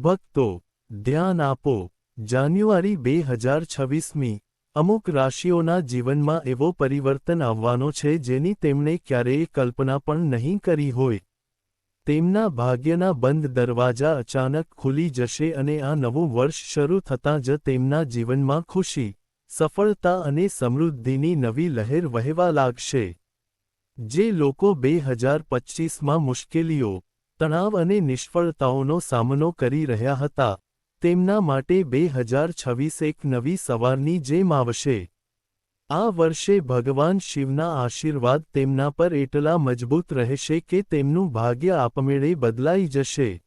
ભક્તો, ધ્યાન આપો. જાન્યુઆરી બે હજાર છવ્વીસમી, અમુક રાશિઓના જીવનમાં એવો પરિવર્તન આવવાનો છે જેની તેમણે ક્યારેય કલ્પના પણ નહીં કરી હોય. તેમના ભાગ્યના બંધ દરવાજા અચાનક ખુલી જશે અને આ નવું વર્ષ શરૂ થતાં જ તેમના જીવનમાં ખુશી, સફળતા અને સમૃદ્ધિની નવી લહેર વહેવા લાગશે. જે લોકો બે હજાર પચ્ચીસમાં મુશ્કેલીઓ તણાવ અને નિષ્ફળતાઓનો સામનો કરી રહ્યા હતા. તેમના માટે બે હજાર છવ્વીસ એક નવી સવારની જેમ આવશે. આ વર્ષે ભગવાન શિવના આશીર્વાદ તેમના પર એટલા મજબૂત રહેશે કે તેમનું ભાગ્ય આપમેળે બદલાઈ જશે.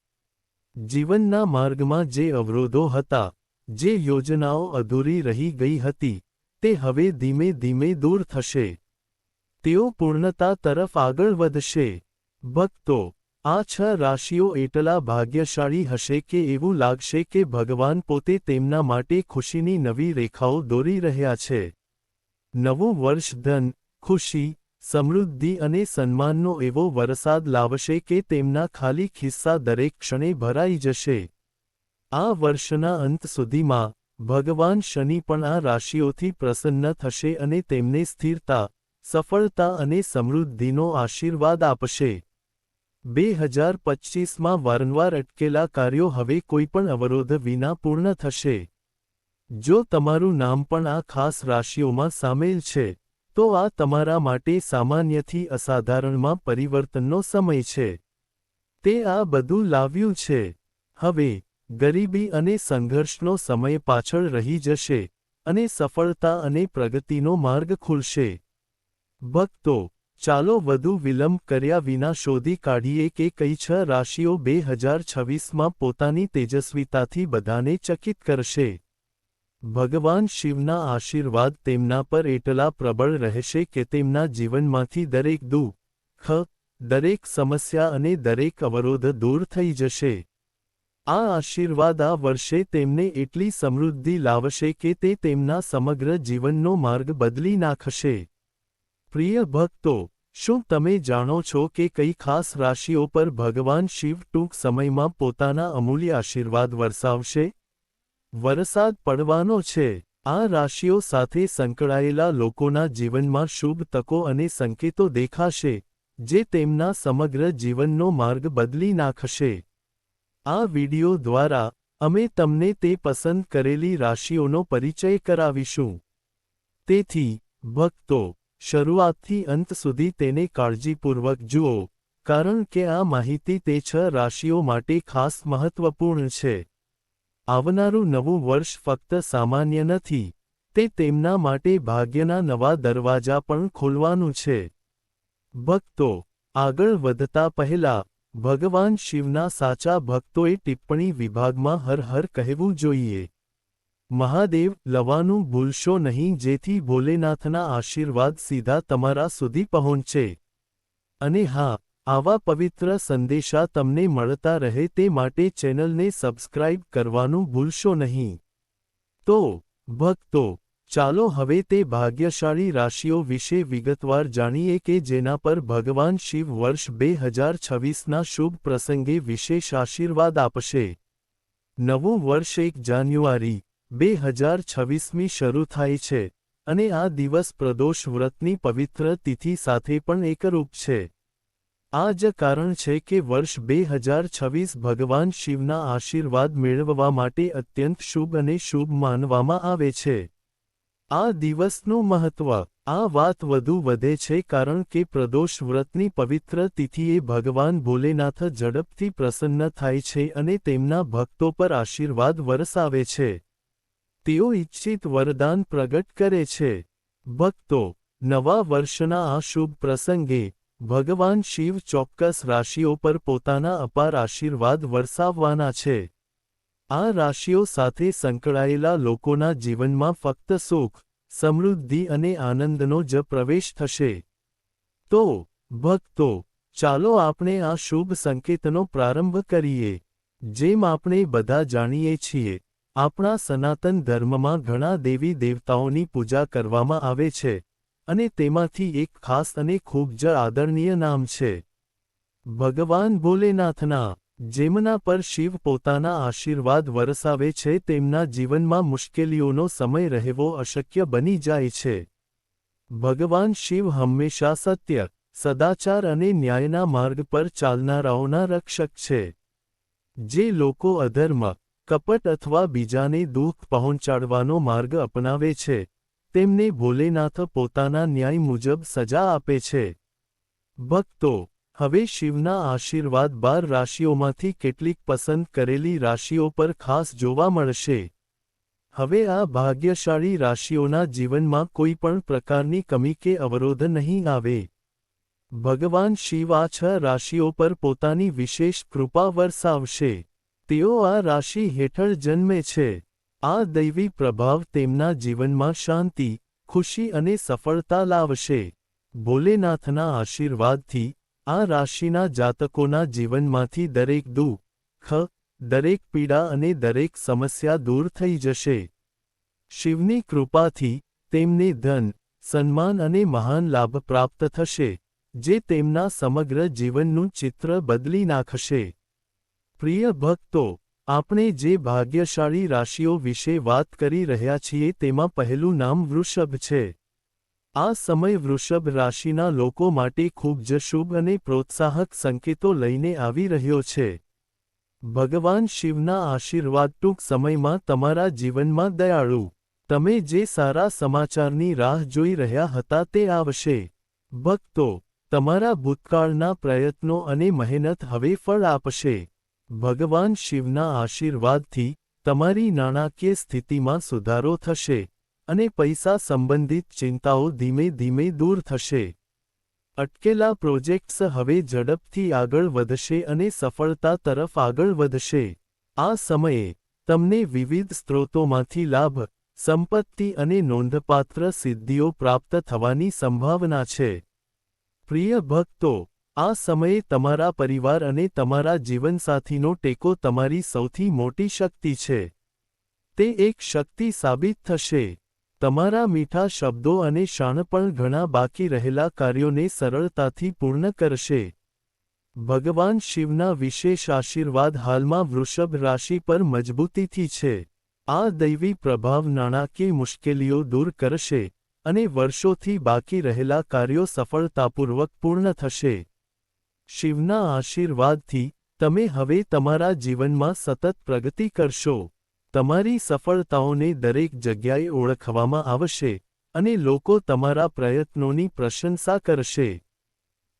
જીવનના માર્ગમાં જે અવરોધો હતા, જે યોજનાઓ અધૂરી રહી ગઈ હતી, તે હવે ધીમે ધીમે દૂર થશે. તેઓ પૂર્ણતા તરફ આગળ વધશે. ભક્તો આ છ રાશિઓ એટલા ભાગ્યશાળી હશે કે એવું લાગશે કે ભગવાન પોતે તેમના માટે ખુશીની નવી રેખાઓ દોરી રહ્યા છે. નવું વર્ષ ધન, ખુશી, સમૃદ્ધિ અને સન્માનનો એવો વરસાદ લાવશે કે તેમના ખાલી ખિસ્સા દરેક ક્ષણે ભરાઈ જશે. આ વર્ષના અંત સુધીમાં, ભગવાન શનિ પણ આ રાશિઓથી પ્રસન્ન થશે અને તેમને સ્થિરતા, સફળતા અને સમૃદ્ધિનો આશીર્વાદ આપશે. બે હજાર પચ્ચીસમાં વારંવાર અટકેલા કાર્યો હવે કોઈપણ અવરોધ વિના પૂર્ણ થશે. જો તમારું નામ પણ આ ખાસ રાશિઓમાં સામેલ છે, તો આ તમારા માટે સામાન્યથી અસાધારણમાં પરિવર્તનનો સમય છે. તે આ બધું લાવ્યું છે. હવે, ગરીબી અને સંઘર્ષનો સમય પાછળ રહી જશે અને સફળતા અને પ્રગતિનો માર્ગ ખુલશે. ભક્તો ચાલો વધુ વિલંબ કર્યા વિના શોધી કાઢીએ કે કઈ છ રાશિઓ બે હજાર છવ્વીસમાં પોતાની તેજસ્વીતાથી બધાને ચકિત કરશે. ભગવાન શિવના આશીર્વાદ તેમના પર એટલા પ્રબળ રહેશે કે તેમના જીવનમાંથી દરેક દુઃખ દરેક સમસ્યા અને દરેક અવરોધ દૂર થઈ જશે. આ આશીર્વાદ આ વર્ષે તેમને એટલી સમૃદ્ધિ લાવશે કે તે તેમના સમગ્ર જીવનનો માર્ગ બદલી નાખશે. પ્રિય ભક્તો શું તમે જાણો છો કે કઈ ખાસ રાશિઓ પર ભગવાન શિવ ટૂંક સમયમાં પોતાના અમૂલ્ય આશીર્વાદ વરસાવશે? વરસાદ પડવાનો છે. આ રાશિઓ સાથે સંકળાયેલા લોકોના જીવનમાં શુભ તકો અને સંકેતો દેખાશે, જે તેમના સમગ્ર જીવનનો માર્ગ બદલી નાખશે. આ વિડિયો દ્વારા અમે તમને તે પસંદ કરેલી રાશિઓનો પરિચય કરાવીશું. તેથી, ભક્તો શરૂઆતથી અંત સુધી તેને કાળજીપૂર્વક જુઓ, કારણ કે આ માહિતી તે છ રાશિઓ માટે ખાસ મહત્વપૂર્ણ છે. આવનારું નવું વર્ષ ફક્ત સામાન્ય નથી, તે તેમના માટે ભાગ્યના નવા દરવાજા પણ ખોલવાનું છે. ભક્તો, આગળ વધતા પહેલા, ભગવાન શિવના સાચા ભક્તોએ ટિપ્પણી વિભાગમાં હર હર કહેવું જોઈએ. મહાદેવ, લવાનું ભૂલશો નહીં, જેથી ભોલેનાથના આશીર્વાદ સીધા તમારા સુધી પહોંચે. અને હા, આવા પવિત્ર સંદેશા તમને મળતા રહે તે માટે ચેનલને સબસ્ક્રાઇબ કરવાનું ભૂલશો નહીં. તો, ભક્તો, ચાલો હવે તે ભાગ્યશાળી રાશિઓ વિશે વિગતવાર જાણીએ કે જેના પર ભગવાન શિવ વર્ષ બે હજાર છવ્વીસના શુભ પ્રસંગે વિશેષ આશીર્વાદ આપશે. નવું વર્ષ એક જાન્યુઆરી બે હજાર છવ્વીસમી શરૂ થાય છે અને આ દિવસ પ્રદોષ વ્રતની પવિત્ર તિથિ સાથે પણ એકરૂપ છે. આ જ કારણ છે કે વર્ષ બે હજાર છવ્વીસ ભગવાન શિવના આશીર્વાદ મેળવવા માટે અત્યંત શુભ અને શુભ માનવામાં આવે છે. આ દિવસનું મહત્વ, આ વાત વધુ વધે છે કારણ કે પ્રદોષ વ્રતની પવિત્ર તિથિએ ભગવાન ભોલેનાથ ઝડપથી પ્રસન્ન થાય છે અને તેમના ભક્તો પર આશીર્વાદ વરસાવે છે. તેઓ ઇચ્છિત વરદાન પ્રગટ કરે છે. ભક્તો, નવા વર્ષના આ શુભ પ્રસંગે, ભગવાન શિવ ચોક્કસ રાશિઓ પર પોતાના અપાર આશીર્વાદ વરસાવવાના છે. આ રાશિઓ સાથે સંકળાયેલા લોકોના જીવનમાં ફક્ત સુખ, સમૃદ્ધિ અને આનંદનો જ પ્રવેશ થશે. તો, ભક્તો, ચાલો આપણે આ શુભ સંકેતનો પ્રારંભ કરીએ, જેમ આપણે બધા જાણીએ છીએ. આપણા સનાતન ધર્મમાં ઘણા દેવી દેવતાઓની પૂજા કરવામાં આવે છે અને તેમાંથી એક ખાસ અને ખૂબ જ આદરણીય નામ છે. ભગવાન ભોલેનાથના, જેમના પર શિવ પોતાના આશીર્વાદ વરસાવે છે, તેમના જીવનમાં મુશ્કેલીઓનો સમય રહેવો અશક્ય બની જાય છે. ભગવાન શિવ હંમેશા સત્ય, સદાચાર અને ન્યાયના માર્ગ પર ચાલનારાઓના રક્ષક છે. જે લોકો અધર્મ કપટ અથવા બીજાને દુઃખ પહોંચાડવાનો માર્ગ અપનાવે છે. તેમને ભોલેનાથ પોતાના ન્યાય મુજબ સજા આપે છે. ભક્તો, હવે શિવના આશીર્વાદ બાર રાશિઓમાંથી કેટલીક પસંદ કરેલી રાશિઓ પર ખાસ જોવા મળશે. હવે આ ભાગ્યશાળી રાશિઓના જીવનમાં કોઈ પણ પ્રકારની કમી કે અવરોધ નહીં આવે. ભગવાન શિવ આ છ રાશિઓ પર પોતાની વિશેષ કૃપા વરસાવશે. તેઓ આ રાશિ હેઠળ જન્મે છે. આ દૈવી પ્રભાવ તેમના જીવનમાં શાંતિ, ખુશી અને સફળતા લાવશે. ભોલેનાથના આશીર્વાદથી આ રાશિના જાતકોના જીવનમાંથી દરેક દુઃખ દરેક પીડા અને દરેક સમસ્યા દૂર થઈ જશે. શિવની કૃપાથી તેમને ધન, સન્માન અને મહાન લાભ પ્રાપ્ત થશે, જે તેમના સમગ્ર જીવનનું ચિત્ર બદલી નાખશે. પ્રિય ભક્તો, આપણે જે ભાગ્યશાળી રાશિઓ વિશે વાત કરી રહ્યા છીએ તેમાં પહેલું નામ વૃષભ છે. આ સમય વૃષભ રાશિના લોકો માટે ખૂબ જ શુભ અને પ્રોત્સાહક સંકેતો લઈને આવી રહ્યો છે. ભગવાન શિવના આશીર્વાદ ટૂંક સમયમાં તમારા જીવનમાં દયાળુ. તમે જે સારા સમાચારની રાહ જોઈ રહ્યા હતા તે આવશે. ભક્તો, તમારા ભૂતકાળના પ્રયત્નો અને મહેનત હવે ફળ આપશે. ભગવાન શિવના આશીર્વાદથી તમારી નાણાકીય સ્થિતિમાં સુધારો થશે અને પૈસા સંબંધિત ચિંતાઓ ધીમે ધીમે દૂર થશે. અટકેલા પ્રોજેક્ટ્સ હવે ઝડપથી આગળ વધશે અને સફળતા તરફ આગળ વધશે. આ સમયે તમને વિવિધ સ્ત્રોતોમાંથી લાભ, સંપત્તિ અને નોંધપાત્ર સિદ્ધિઓ પ્રાપ્ત થવાની સંભાવના છે. પ્રિય ભક્તો આ સમયે તમારા પરિવાર અને તમારા જીવનસાથીનો ટેકો તમારી સૌથી મોટી શક્તિ છે. તે એક શક્તિ સાબિત થશે. તમારા મીઠા શબ્દો અને શાણપણ ઘણા બાકી રહેલા કાર્યોને સરળતાથી પૂર્ણ કરશે. ભગવાન શિવના વિશેષ આશીર્વાદ હાલમાં વૃષભ રાશિ પર મજબૂતીથી છે. આ દૈવી પ્રભાવ નાણાકીય મુશ્કેલીઓ દૂર કરશે અને વર્ષોથી બાકી રહેલા કાર્યો સફળતાપૂર્વક પૂર્ણ થશે. શિવના આશીર્વાદથી તમે હવે તમારા જીવનમાં સતત પ્રગતિ કરશો. તમારી સફળતાઓને દરેક જગ્યાએ ઓળખવામાં આવશે અને લોકો તમારા પ્રયત્નોની પ્રશંસા કરશે.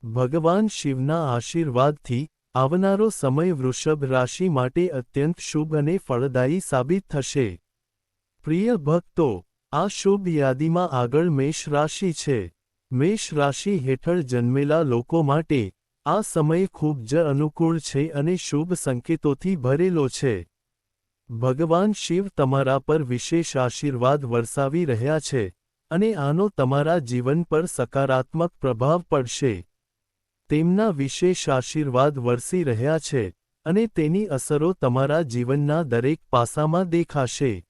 ભગવાન શિવના આશીર્વાદથી આવનારો સમય વૃષભ રાશિ માટે અત્યંત શુભ અને ફળદાયી સાબિત થશે. પ્રિય ભક્તો, આ શુભ યાદીમાં આગળ મેષ રાશિ છે. મેષ રાશિ હેઠળ જન્મેલા લોકો માટે આ સમય ખૂબ જ અનુકૂળ છે અને શુભ સંકેતોથી ભરેલો છે. ભગવાન શિવ તમારા પર વિશેષ આશીર્વાદ વરસાવી રહ્યા છે અને આનો તમારા જીવન પર સકારાત્મક પ્રભાવ પડશે. તેમના વિશેષ આશીર્વાદ વરસી રહ્યા છે અને તેની અસરો તમારા જીવનના દરેક પાસામાં દેખાશે.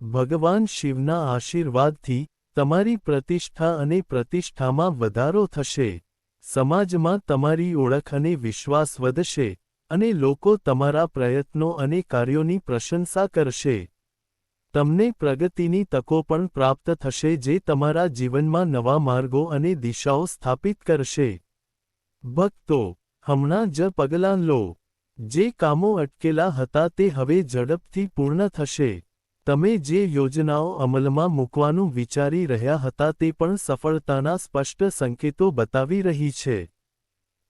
ભગવાન શિવના આશીર્વાદથી તમારી પ્રતિષ્ઠા અને પ્રતિષ્ઠામાં વધારો થશે. સમાજમાં તમારી ઓળખ અને વિશ્વાસ વધશે અને લોકો તમારા પ્રયત્નો અને કાર્યોની પ્રશંસા કરશે. તમને પ્રગતિની તકો પણ પ્રાપ્ત થશે જે તમારા જીવનમાં નવા માર્ગો અને દિશાઓ સ્થાપિત કરશે. ભક્તો, હમણાં જ પગલાં લો. જે કામો અટકેલા હતા તે હવે ઝડપથી પૂર્ણ થશે. તમે જે યોજનાઓ અમલમાં મૂકવાનું વિચારી રહ્યા હતા તે પણ સફળતાના સ્પષ્ટ સંકેતો બતાવી રહી છે.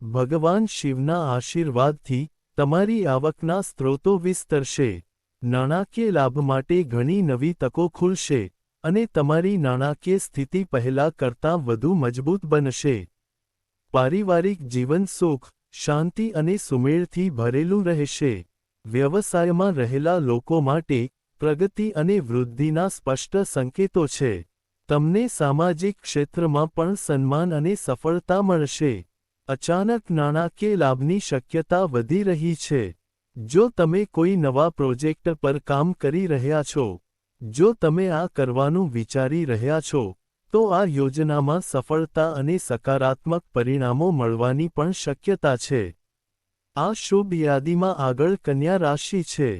ભગવાન શિવના આશીર્વાદથી તમારી આવકના સ્ત્રોતો વિસ્તરશે. નાણાકીય લાભ માટે ઘણી નવી તકો ખુલશે અને તમારી નાણાકીય સ્થિતિ પહેલા કરતાં વધુ મજબૂત બનશે. પારિવારિક જીવન સુખ, શાંતિ અને સુમેળથી ભરેલું રહેશે. વ્યવસાયમાં રહેલા લોકો માટે પ્રગતિ અને વૃદ્ધિના સ્પષ્ટ સંકેતો છે. તમને સામાજિક ક્ષેત્રમાં પણ સન્માન અને સફળતા મળશે. અચાનક નાણાકીય લાભની શક્યતા વધી રહી છે. જો તમે કોઈ નવા પ્રોજેક્ટ પર કામ કરી રહ્યા છો, જો તમે આ કરવાનું વિચારી રહ્યા છો, તો આ યોજનામાં સફળતા અને સકારાત્મક પરિણામો મળવાની પણ શક્યતા છે. આ શુભ યાદીમાં આગળ કન્યા રાશિ છે.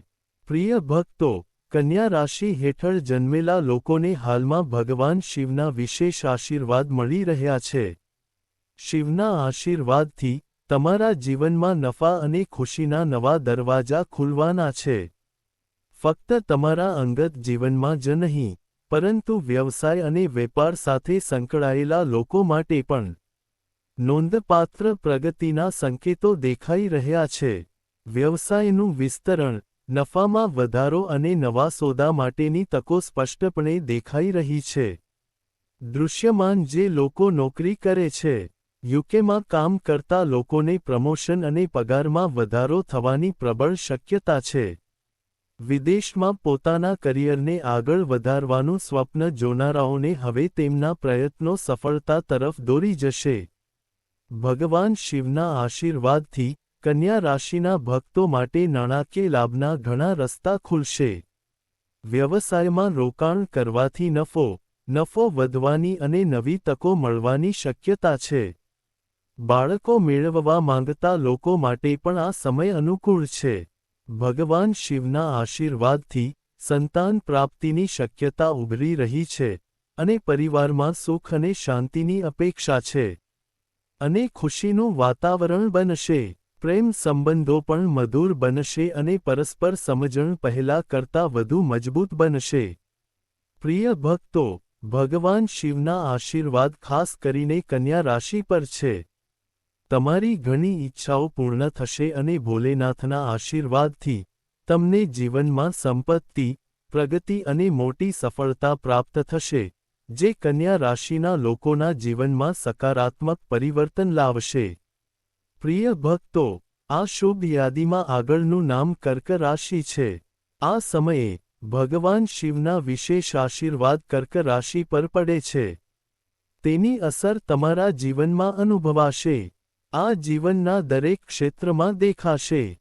પ્રિય ભક્તો કન્યા રાશિ હેઠળ જન્મેલા લોકોને હાલમાં ભગવાન શિવના વિશેષ આશીર્વાદ મળી રહ્યા છે. શિવના આશીર્વાદથી તમારા જીવનમાં નફા અને ખુશીના નવા દરવાજા ખુલવાના છે. ફક્ત તમારા અંગત જીવનમાં જ નહીં, પરંતુ વ્યવસાય અને વેપાર સાથે સંકળાયેલા લોકો માટે પણ. નોંધપાત્ર પ્રગતિના સંકેતો દેખાઈ રહ્યા છે. વ્યવસાયનું વિસ્તરણ નફામાં વધારો અને નવા સોદા માટેની તકો સ્પષ્ટપણે દેખાઈ રહી છે. દૃશ્યમાન જે લોકો નોકરી કરે છે, યુકેમાં કામ કરતા લોકોને પ્રમોશન અને પગારમાં વધારો થવાની પ્રબળ શક્યતા છે. વિદેશમાં પોતાના કરિયરને આગળ વધારવાનું સ્વપ્ન જોનારાઓને હવે તેમના પ્રયત્નો સફળતા તરફ દોરી જશે. ભગવાન શિવના આશીર્વાદથી કન્યા રાશિના ભક્તો માટે નાણાકીય લાભના ઘણા રસ્તા ખુલશે. વ્યવસાયમાં રોકાણ કરવાથી નફો નફો વધવાની અને નવી તકો મળવાની શક્યતા છે. બાળકો મેળવવા માંગતા લોકો માટે પણ આ સમય અનુકૂળ છે. ભગવાન શિવના આશીર્વાદથી સંતાન પ્રાપ્તિની શક્યતા ઉભરી રહી છે અને પરિવારમાં સુખ અને શાંતિની અપેક્ષા છે. અને ખુશીનું વાતાવરણ બનશે. પ્રેમ સંબંધો પણ મધુર બનશે અને પરસ્પર સમજણ પહેલા કરતાં વધુ મજબૂત બનશે. પ્રિય ભક્તો, ભગવાન શિવના આશીર્વાદ ખાસ કરીને કન્યા રાશિ પર છે. તમારી ઘણી ઈચ્છાઓ પૂર્ણ થશે અને ભોલેનાથના આશીર્વાદથી તમને જીવનમાં સંપત્તિ, પ્રગતિ અને મોટી સફળતા પ્રાપ્ત થશે, જે કન્યા રાશિના લોકોના જીવનમાં સકારાત્મક પરિવર્તન લાવશે. પ્રિય ભક્તો, આ શુભ યાદીમાં આગળનું નામ કર્ક રાશિ છે. આ સમયે, ભગવાન શિવના વિશેષ આશીર્વાદ કર્ક રાશિ પર પડે છે. તેની અસર તમારા જીવનમાં અનુભવાશે. આ જીવનના દરેક ક્ષેત્રમાં દેખાશે.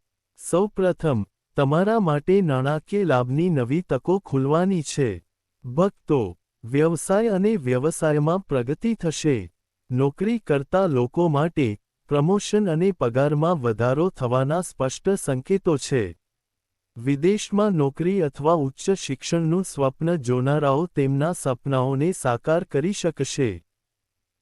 સૌપ્રથમ, તમારા માટે નાણાકીય લાભની નવી તકો ખુલવાની છે. ભક્તો, વ્યવસાય અને વ્યવસાયમાં પ્રગતિ થશે. નોકરી કરતા લોકો માટે પ્રમોશન અને પગારમાં વધારો થવાના સ્પષ્ટ સંકેતો છે. વિદેશમાં નોકરી અથવા ઉચ્ચ શિક્ષણનું સ્વપ્ન જોનારાઓ તેમના સપનાઓને સાકાર કરી શકશે.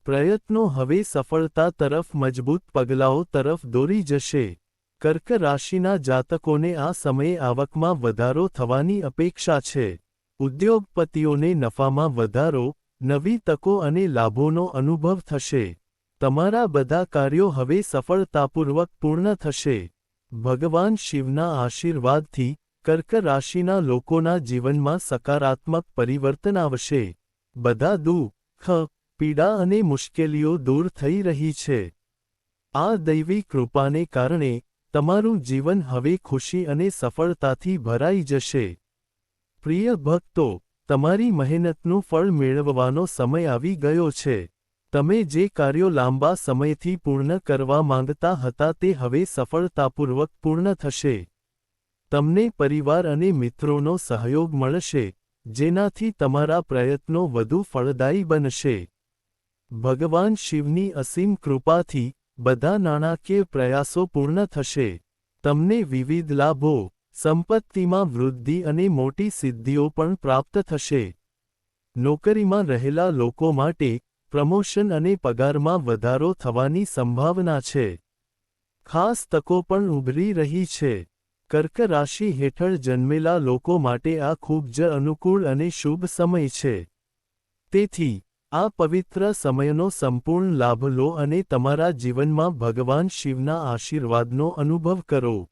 પ્રયત્નો હવે સફળતા તરફ મજબૂત પગલાઓ તરફ દોરી જશે. કર્ક રાશિના જાતકોને આ સમયે આવકમાં વધારો થવાની અપેક્ષા છે. ઉદ્યોગપતિઓને નફામાં વધારો, નવી તકો અને લાભોનો અનુભવ થશે. તમારા બધા કાર્યો હવે સફળતાપૂર્વક પૂર્ણ થશે. ભગવાન શિવના આશીર્વાદથી કર્ક રાશિના લોકોના જીવનમાં સકારાત્મક પરિવર્તન આવશે. બધા દુઃખ પીડા અને મુશ્કેલીઓ દૂર થઈ રહી છે. આ દૈવી કૃપાને કારણે તમારું જીવન હવે ખુશી અને સફળતાથી ભરાઈ જશે. પ્રિય ભક્તો, તમારી મહેનતનું ફળ મેળવવાનો સમય આવી ગયો છે. તમે જે કાર્યો લાંબા સમયથી પૂર્ણ કરવા માંગતા હતા તે હવે સફળતાપૂર્વક પૂર્ણ થશે. તમને પરિવાર અને મિત્રોનો સહયોગ મળશે, જેનાથી તમારા પ્રયત્નો વધુ ફળદાયી બનશે. ભગવાન શિવની અસીમ કૃપાથી બધા નાણાકીય પ્રયાસો પૂર્ણ થશે. તમને વિવિધ લાભો, સંપત્તિમાં વૃદ્ધિ અને મોટી સિદ્ધિઓ પણ પ્રાપ્ત થશે. નોકરીમાં રહેલા લોકો માટે પ્રમોશન અને પગારમાં વધારો થવાની સંભાવના છે. ખાસ તકો પણ ઉભરી રહી છે. કર્ક રાશિ હેઠળ જન્મેલા લોકો માટે આ ખૂબ જ અનુકૂળ અને શુભ સમય છે. તેથી, આ પવિત્ર સમયનો સંપૂર્ણ લાભ લો અને તમારા જીવનમાં ભગવાન શિવના આશીર્વાદનો અનુભવ કરો.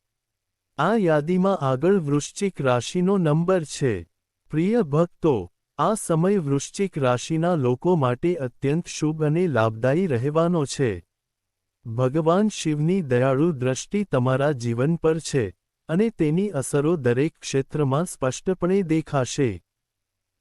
આ યાદીમાં આગળ વૃશ્ચિક રાશિનો નંબર છે. પ્રિય ભક્તો આ સમય વૃશ્ચિક રાશિના લોકો માટે અત્યંત શુભ અને લાભદાયી રહેવાનો છે. ભગવાન શિવની દયાળુ દ્રષ્ટિ તમારા જીવન પર છે અને તેની અસરો દરેક ક્ષેત્રમાં સ્પષ્ટપણે દેખાશે.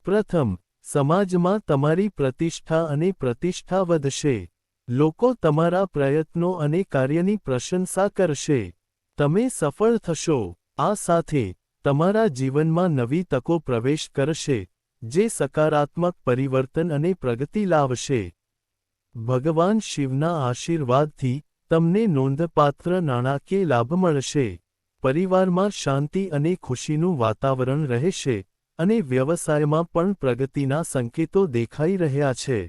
પ્રથમ, સમાજમાં તમારી પ્રતિષ્ઠા અને પ્રતિષ્ઠા વધશે. લોકો તમારા પ્રયત્નો અને કાર્યની પ્રશંસા કરશે. તમે સફળ થશો. આ સાથે તમારા જીવનમાં નવી તકો પ્રવેશ કરશે. જે સકારાત્મક પરિવર્તન અને પ્રગતિ લાવશે. ભગવાન શિવના આશીર્વાદથી તમને નોંધપાત્ર નાણાકીય લાભ મળશે. પરિવારમાં શાંતિ અને ખુશીનું વાતાવરણ રહેશે અને વ્યવસાયમાં પણ પ્રગતિના સંકેતો દેખાઈ રહ્યા છે.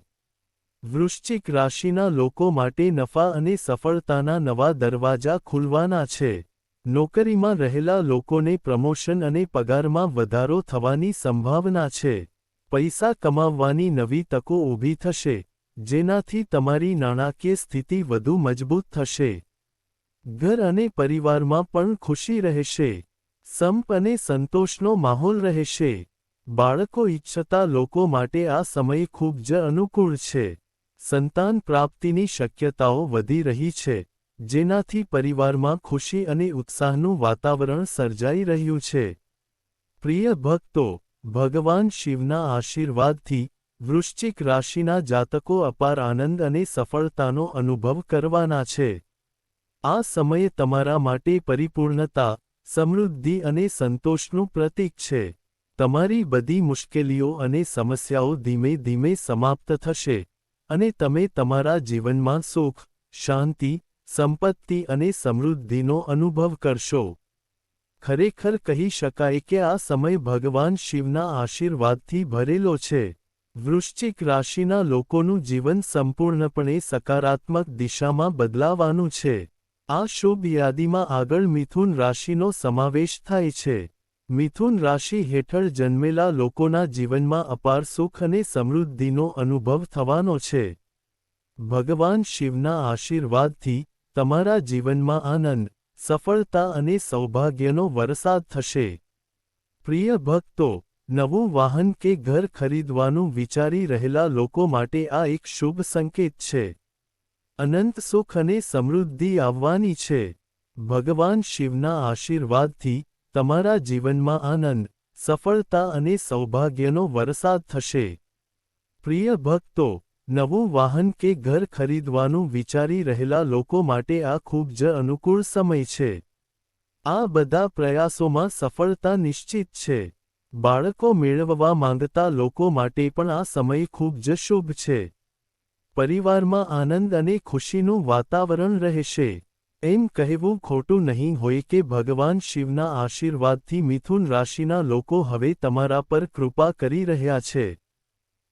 વૃશ્ચિક રાશિના લોકો માટે નફા અને સફળતાના નવા દરવાજા ખુલવાના છે. નોકરીમાં રહેલા લોકોને પ્રમોશન અને પગારમાં વધારો થવાની સંભાવના છે. પૈસા કમાવવાની નવી તકો ઊભી થશે, જેનાથી તમારી નાણાકીય સ્થિતિ વધુ મજબૂત થશે. ઘર અને પરિવારમાં પણ ખુશી રહેશે, સંપ અને સંતોષનો માહોલ રહેશે. બાળકો ઈચ્છતા લોકો માટે આ સમય ખૂબ જ અનુકૂળ છે. સંતાન પ્રાપ્તિની શક્યતાઓ વધી રહી છે. જેનાથી પરિવારમાં ખુશી અને ઉત્સાહનું વાતાવરણ સર્જાઈ રહ્યું છે. પ્રિય ભક્તો, ભગવાન શિવના આશીર્વાદથી વૃશ્ચિક રાશિના જાતકો અપાર આનંદ અને સફળતાનો અનુભવ કરવાના છે. આ સમયે તમારા માટે પરિપૂર્ણતા, સમૃદ્ધિ અને સંતોષનું પ્રતીક છે. તમારી બધી મુશ્કેલીઓ અને સમસ્યાઓ ધીમે ધીમે સમાપ્ત થશે અને તમે તમારા જીવનમાં સુખ, શાંતિ સંપત્તિ અને સમૃદ્ધિનો અનુભવ કરશો. ખરેખર કહી શકાય કે આ સમય ભગવાન શિવના આશીર્વાદથી ભરેલો છે. વૃશ્ચિક રાશિના લોકોનું જીવન સંપૂર્ણપણે સકારાત્મક દિશામાં બદલાવાનું છે. આ શુભ યાદીમાં આગળ મિથુન રાશિનો સમાવેશ થાય છે. મિથુન રાશિ હેઠળ જન્મેલા લોકોના જીવનમાં અપાર સુખ અને સમૃદ્ધિનો અનુભવ થવાનો છે. ભગવાન શિવના આશીર્વાદથી તમારા જીવનમાં આનંદ, સફળતા અને સૌભાગ્યનો વરસાદ થશે. પ્રિય ભક્તો, નવું વાહન કે ઘર ખરીદવાનું વિચારી રહેલા લોકો માટે આ એક શુભ સંકેત છે. અનંત સુખ અને સમૃદ્ધિ આવવાની છે. ભગવાન શિવના આશીર્વાદથી તમારા જીવનમાં આનંદ, સફળતા અને સૌભાગ્યનો વરસાદ થશે. પ્રિય ભક્તો નવું વાહન કે ઘર ખરીદવાનું વિચારી રહેલા લોકો માટે આ ખૂબ જ અનુકૂળ સમય છે. આ બધા પ્રયાસોમાં સફળતા નિશ્ચિત છે. બાળકો મેળવવા માંગતા લોકો માટે પણ આ સમય ખૂબ જ શુભ છે. પરિવારમાં આનંદ અને ખુશીનું વાતાવરણ રહેશે. એમ કહેવું ખોટું નહીં હોય કે ભગવાન શિવના આશીર્વાદથી મિથુન રાશિના લોકો હવે તમારા પર કૃપા કરી રહ્યા છે.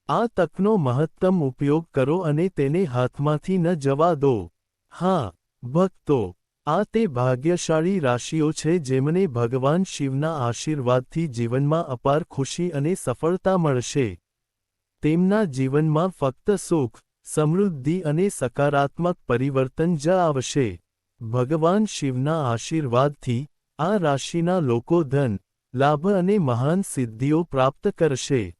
આ તકનો મહત્તમ ઉપયોગ કરો અને તેને હાથમાંથી ન જવા દો. હા, ભક્તો, આ તે ભાગ્યશાળી રાશિઓ છે જેમને ભગવાન શિવના આશીર્વાદથી જીવનમાં અપાર ખુશી અને સફળતા મળશે. તેમના જીવનમાં ફક્ત સુખ, સમૃદ્ધિ અને સકારાત્મક પરિવર્તન જ આવશે. ભગવાન શિવના આશીર્વાદથી આ રાશિના લોકો ધન, લાભ અને મહાન સિદ્ધિઓ પ્રાપ્ત કરશે.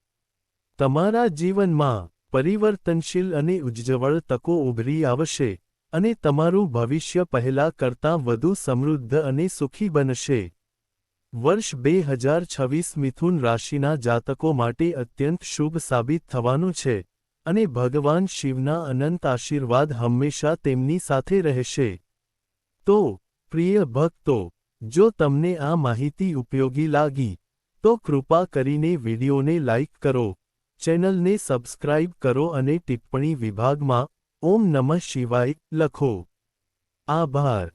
તમારા જીવનમાં પરિવર્તનશીલ અને ઉજ્જવળ તકો ઉભરી આવશે અને તમારું ભવિષ્ય પહેલા કરતાં વધુ સમૃદ્ધ અને સુખી બનશે. વર્ષ બે હજાર છવ્વીસ મિથુન રાશિના જાતકો માટે અત્યંત શુભ સાબિત થવાનું છે અને ભગવાન શિવના અનંત આશીર્વાદ હંમેશા તેમની સાથે રહેશે. તો, પ્રિય ભક્તો, જો તમને આ માહિતી ઉપયોગી લાગી, તો કૃપા કરીને વિડિયોને લાઇક કરો. ચેનલને સબસ્ક્રાઇબ કરો અને ટિપ્પણી વિભાગમાં ઓમ નમઃ શિવાય લખો. આભાર.